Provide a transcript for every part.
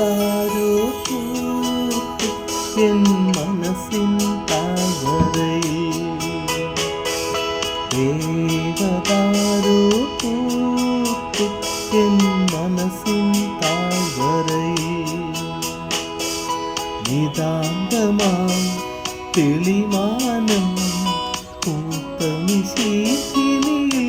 പൂത്തു എൻ മനസ്സിൻ താഴ്വരയിൽ പൂത്തു എൻ മനസ്സിൻ താഴ്വരയിൽ നിതാന്തമാം തെളിമാനം പൂത്ത നിശീഥിനിയിൽ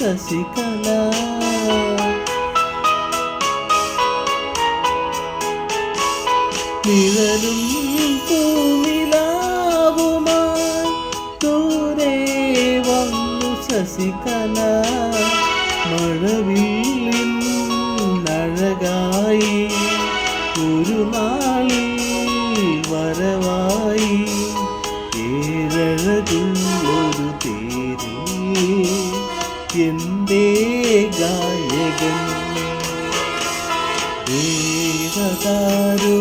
ശശികല നിഴലും പൂനിലാവുമായി ദൂരെ വന്നു ശശികല മഴവില്ലിൻ അഴകായി ഒരു നാളിൽ വരവായി. ഏഴഴകുള്ളൊരു തേരേ എന്റെ ഗായകൻ. ദേവതാരോ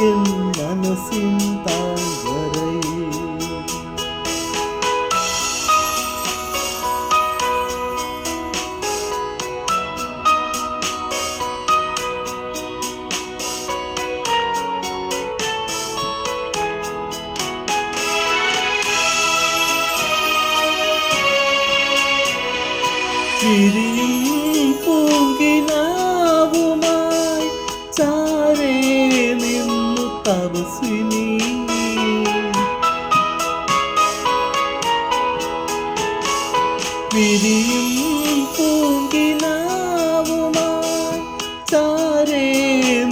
എൻ മനസ്സിൻ താഴ്വരയിൽ ചിരിയും പൂങ്കിനാവുമായി ചാരേ നിന്നു തപസ്വിനി വിരിയും പൂങ്കിനാവുമായി ചാരേ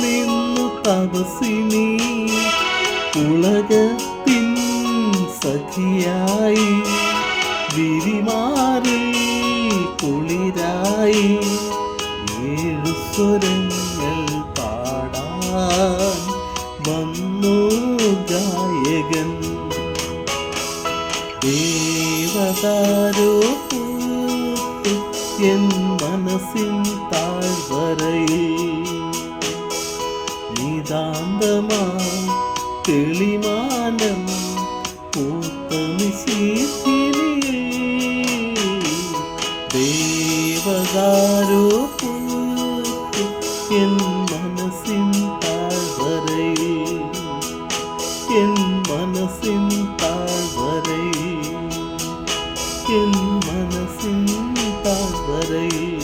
നിന്നു തപസ്വിനി ഉലകത്തിൻ സഖിയായി വിരിമാറി കുളിരായി ഏഴു സ്വരങ്ങൾ പാടാൻ വന്നു ഗായകൻ. ദേവതാരോ എൻ മനസ്സിൻ താഴ്വരയിൽ നിതാന്തമാ തെളിമാനം പൂത്ത താഴ്വരയിൽ എൻ മനസ്സിൻ താഴ്വരയിൽ